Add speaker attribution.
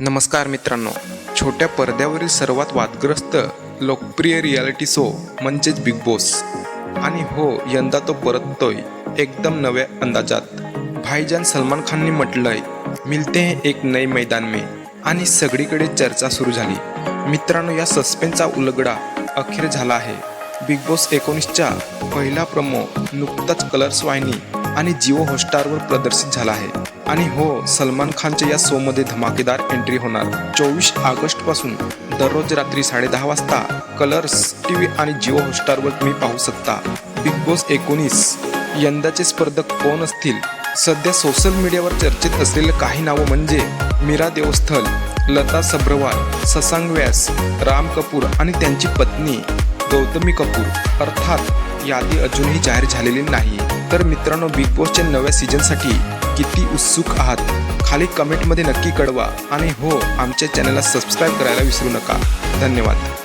Speaker 1: नमस्कार मित्रांनो. छोट्या पडद्यावरील सर्वात वादग्रस्त लोकप्रिय रियालिटी शो म्हणजेच बिग बॉस आणि हो यंदा तो परततोय. एकदम नव्या अंदाजात. भाईजान सलमान खानने म्हटलंय मिलते हैं एक नए मैदान में. आणि सगळीकडे चर्चा सुरू झाली. मित्रांनो या सस्पेन्सचा उलगडा अखेर झाला आहे. बिग बॉस एकोणीसच्या पहिला प्रमो नुकताच कलर्स वाहिनी आणि जिओ हॉटस्टारवर प्रदर्शित झाला आहे. आणि हो सलमान खानच्या या शोमध्ये धमाकेदार एंट्री होणार. चोवीस ऑगस्टपासून दररोज रात्री साडेदहा वाजता कलर्स टी व्ही आणि जिओ हॉटस्टारवर तुम्ही पाहू शकता. बिग बॉस एकोणीस यंदाचे स्पर्धक कोण असतील? सध्या सोशल मीडियावर चर्चेत असलेले काही नावं म्हणजे मीरा देवस्थल लता सब्रवाल ससांग व्यास राम कपूर आणि त्यांची पत्नी गौतमी कपूर. अर्थात यादी अजूनही जाहीर झालेली नाही. तर मित्रांनो बिग बॉसच्या नव्या सीझनसाठी किती उत्सुक आहात? खाली कमेंटमध्ये नक्की कळवा. आणि हो आमच्या चॅनलला सबस्क्राईब करायला विसरू नका. धन्यवाद.